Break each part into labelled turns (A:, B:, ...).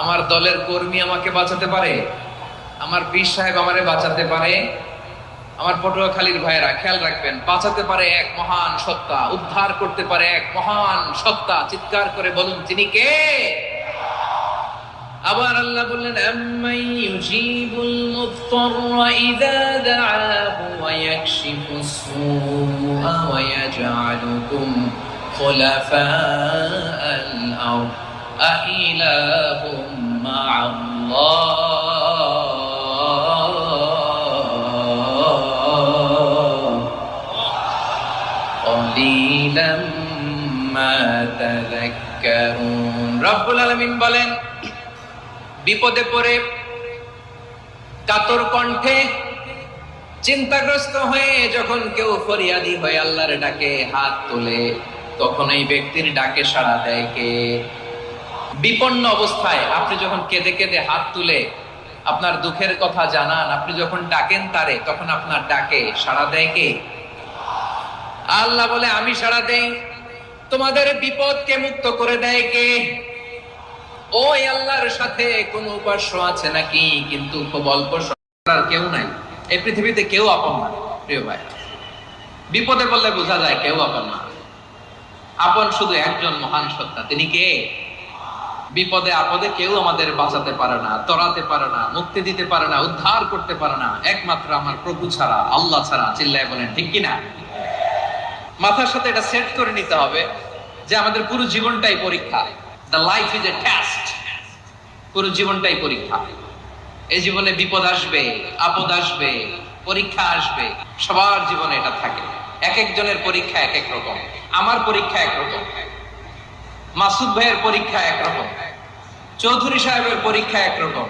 A: আমার দলের কর্মী আমাকে বাঁচাতে পারে? আমার পীর সাহেব আমারে বাঁচাতে পারে? আমার পটুয়াখালীর ভাইয়েরা, খেয়াল রাখবেন, বাঁচাতে পারে এক মহান সত্তা, উদ্ধার করতে পারে এক মহান সত্তা, চিৎকার করে বলুন তিনি কে? আবার আল্লাহ বললেন আম্মাই আইলাহুম মা'আল্লাহ قليلا ما تذكرون রব্বুল আলামিন বলেন বিপদে পড়ে কাতর কণ্ঠে চিন্তাগ্রস্ত হয়ে যখন কেউ ফরিয়াদি হয়ে আল্লাহর ডাকে হাত তোলে তখন এই ব্যক্তির ডাকে সাড়া দেয় কে বিপন্ন অবস্থায় আপনি যখন কেঁদে কেঁদে হাত তুলে আপনার দুঃখের কথা জানান, আপনি যখন ডাকেন তারে, তখন আপনার ডাকে সাড়া দেয় কে? আল্লাহ বলে, আমি সাড়া দেই। তোমাদের বিপদকে মুক্ত করে দেয় কে? ওই আল্লাহর সাথে কোন উপাস্য আছে নাকি? কিন্তু খুব অল্প কেউ নাই। এই পৃথিবীতে কেউ আপন না, প্রিয় ভাই। বিপদে বললে বোঝা যায় কেউ আপন না। আপন শুধু একজন মহান সত্তা। তিনি কে? বিপদে আপদে কেউ আমাদের বাঁচাতে পারে না, তরাতে পারে না, মুক্তি দিতে পারে না, উদ্ধার করতে পারে না। একমাত্র আমার প্রভু ছাড়া, আল্লাহ ছাড়া, চিল্লায় বলেন, ঠিক কিনা? মাথার সাথে এটা সেট করে নিতে হবে যে আমাদের পুরো জীবনটাই পরীক্ষা। The life is a test পুরো জীবনটাই পরীক্ষা। এই জীবনে বিপদ আসবে, আপদ আসবে, পরীক্ষা আসবে। সবার জীবনে এটা থাকে। এক একজনের পরীক্ষা এক এক রকম। আমার পরীক্ষা এক রকম। মাসুদ ভাইয়ের পরীক্ষা একরকম চৌধুরী সাহেবের পরীক্ষা একরকম,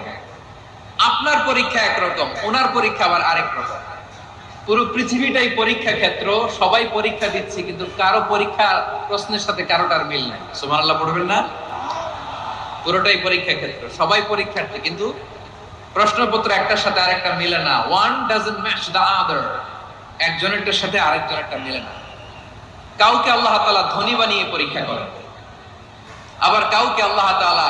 A: আপনার পরীক্ষা একরকম, ওনার পরীক্ষা আবার আরেক রকম। পুরো পৃথিবীটাই পরীক্ষা ক্ষেত্র, সবাই পরীক্ষা দিচ্ছে, কিন্তু কারও পরীক্ষা প্রশ্নের সাথে কারোটার মিল নাই। সুমান আল্লাহ পড়বেন না? পুরোটাই পরীক্ষা ক্ষেত্র, সবাই পরীক্ষার্থী, কিন্তু প্রশ্নপত্র একটার সাথে আরেকটা মিলে না। One doesn't match the other একজনেরটার সাথে আরেকজনেরটা মিলে না। কাউকে আল্লাহ তালা ধনী বানিয়ে পরীক্ষা করেন। আবার কাউকে আল্লাহ তাআলা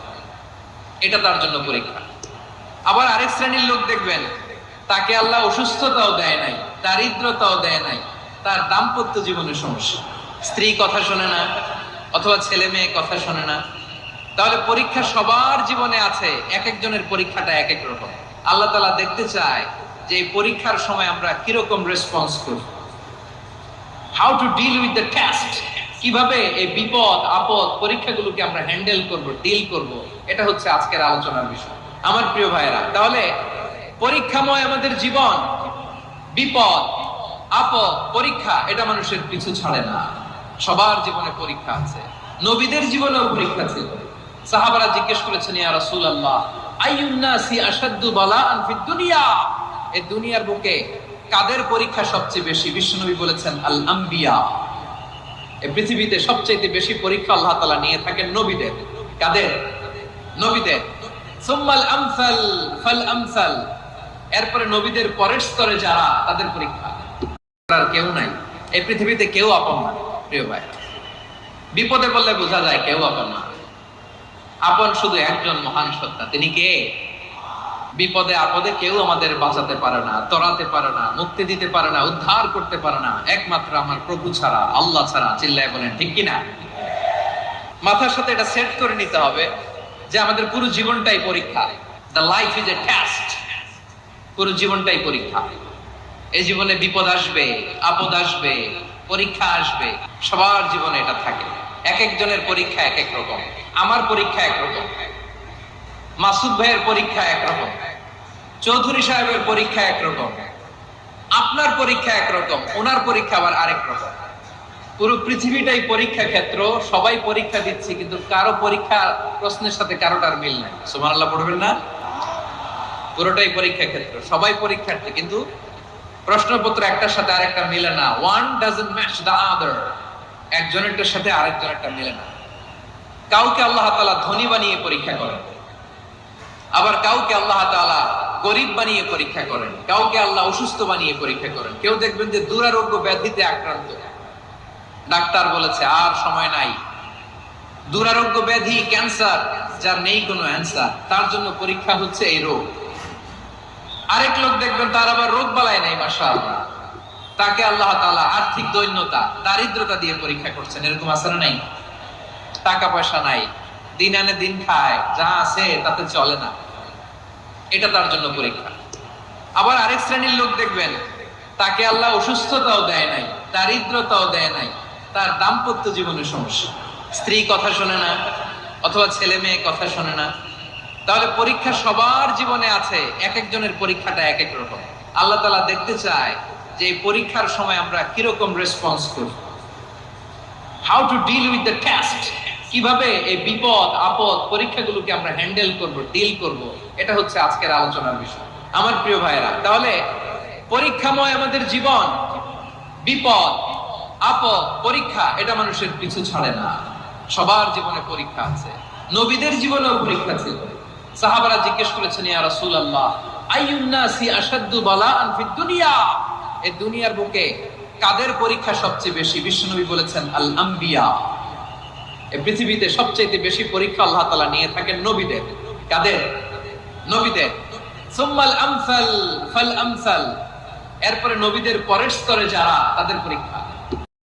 A: এটা তার জন্য পরীক্ষা। আবার আরেক শ্রেণির লোক দেখবেন, তাকে আল্লাহ অসুস্থতাও দেয় নাই দারিদ্রতাও দেয় নাই, তার দাম্পত্য জীবনের সমস্যা। স্ত্রী কথা শোনে না, অথবা ছেলে মেয়ে কথা শোনে না। তাহলে পরীক্ষা সবার জীবনে আছে, এক একজনের পরীক্ষাটা এক এক রকম। আল্লাহ তালা দেখতে চায় যে এই পরীক্ষার সময় আমরা কীরকম রেসপন্স করি how to deal with the test কীভাবে এই বিপদ, আপদ পরীক্ষাগুলোকে আমরা হ্যান্ডেল করব ডিল করব? এটা হচ্ছে আজকের আলোচনার বিষয়। আমার প্রিয় ভাইয়েরা, তাহলে পরীক্ষাময় আমাদের জীবন, বিপদ, আপদ, পরীক্ষা, এটা মানুষের পিছু ছাড়ে না। সবার জীবনে পরীক্ষা আছে। নবীদের জীবনেও পরীক্ষা ছিল। সাহাবারা জিজ্ঞেস করেছেন, ইয়া রাসূলুল্লাহ, আইয়ুন্নাসি আশাদ্দু বালাআন ফিদ দুনিয়া? এই দুনিয়ার বুকে কাদের পরীক্ষা সবচেয়ে বেশি? বিশ্বনবী বলেছেন আল আম্বিয়া এই পৃথিবীতে সবচেয়ে বেশি পরীক্ষা আল্লাহ তাআলা নিয়ে থাকেন নবীদের। কাদের? নবীদের। আমসাল ফাল আমসাল। এরপরে নবীদের পরের স্তরে যারা, তাদের পরীক্ষা। আর কেউ নাই। এই পৃথিবীতে কেউ আপন না, প্রিয় ভাই। বিপদে বললে বোঝা যায় কেউ আপন না। আপন শুধু একজন মহান সত্তা। তিনি কে? বিপদে, আপদে কেউ আমাদের বাঁচাতে পারে না, তরাতে পারে না, মুক্তি দিতে পারে না, উদ্ধার করতে পারে না। একমাত্র আমার প্রভু ছাড়া, আল্লাহ ছাড়া, চিল্লায় বলেন, ঠিক কিনা? মাথার সাথে এটা সেট করে নিতে হবে। যে আমাদের পুরো জীবনটাই পরীক্ষা। The life is a test পুরো জীবনটাই পরীক্ষা। এই জীবনে বিপদ আসবে, আপদ আসবে, পরীক্ষা আসবে। সবার জীবনে এটা থাকে। এক একজনের পরীক্ষা এক এক রকম। আমার পরীক্ষা এক রকম। মাসুদ ভাইয়ের পরীক্ষা একরকম চৌধুরী সাহেবের পরীক্ষা একরকম আপনার পরীক্ষা একরকম ওনার পরীক্ষা আবার আরেক রকম। পুরো পৃথিবীটাই পরীক্ষা ক্ষেত্র, সবাই পরীক্ষা দিচ্ছে, কিন্তু কারও পরীক্ষা প্রশ্নের সাথে কারোটার মিল নাই। সুমান আল্লাহ পড়বেন না? পুরোটাই পরীক্ষা ক্ষেত্র, সবাই পরীক্ষার্থী, কিন্তু প্রশ্নপত্র একটার সাথে আরেকটা মিলে না। One doesn't match the other একজনেরটার সাথে আরেকজনেরটা মিলে না। কাউকে আল্লাহ তাআলা ধনী বানিয়ে পরীক্ষা করেন। আবার কাউকে আল্লাহ তাআলা গরিব বানিয়ে পরীক্ষা করেন। কাউকে আল্লাহ অসুস্থ বানিয়ে পরীক্ষা করেন। কেউ দেখবেন যে দুরারোগ্য ব্যাধিতে আক্রান্ত। ডাক্তার বলেছে, আর সময় নাই। দুরারোগ্য ব্যাধি, ক্যান্সার, যার নেই কোনো অ্যান্সার, তার জন্য পরীক্ষা হচ্ছে এই রোগ। আরেক লোক দেখবেন, তার আবার রোগ বালায় নাই, মাশাআল্লাহ। তাকে আল্লাহ তাআলা আর্থিক দৈন্যতা, দারিদ্রতা দিয়ে পরীক্ষা করছেন। এরকম না নাই? টাকা পয়সা নাই। দিন আনে দিন খায়, যা আছে তাতে চলে না। এটা তার জন্য পরীক্ষা। আবার আরেক শ্রেণির লোক দেখবেন, তাকে আল্লাহ অসুস্থতাও দেয় নাই, দারিদ্রতাও দেয় নাই। তার দাম্পত্য জীবনের সমস্যা। স্ত্রী কথা শোনে না, অথবা ছেলে মেয়ে কথা শোনে না। তাহলে পরীক্ষা সবার জীবনে আছে, এক একজনের পরীক্ষাটা এক এক রকম। আল্লাহ তালা দেখতে চায় যে এই পরীক্ষার সময় আমরা কীরকম রেসপন্স করি how to deal with the test কীভাবে এই বিপদ, আপদ পরীক্ষাগুলোকে আমরা হ্যান্ডেল করব ডিল করব? এটা হচ্ছে আজকের আলোচনার বিষয়। আমার প্রিয় ভাইয়েরা, তাহলে পরীক্ষাময় আমাদের জীবন, বিপদ আপদ পরীক্ষা, এটা মানুষের পিছু ছাড়ে না। সবার জীবনে পরীক্ষা আছে। নবীদের জীবনেও পরীক্ষা ছিল। সাহাবারা জিজ্ঞেস করেছেন, ইয়া আইয়ুন্নাসি আশাদ্দু বালাআন ফিদ দুনিয়া? এই দুনিয়ার বুকে কাদের পরীক্ষা সবচেয়ে বেশি? বিশ্বনবী বলেছেন আল পৃথিবীতে সবচেয়ে বেশি পরীক্ষা আল্লাহ তাআলা নিয়ে থাকেন নবীদের। কাদের? নবীদের। সুম্মাল আমসাল ফাল আমসাল এরপরে নবীদের পরের স্তরে যারা, তাদের পরীক্ষা।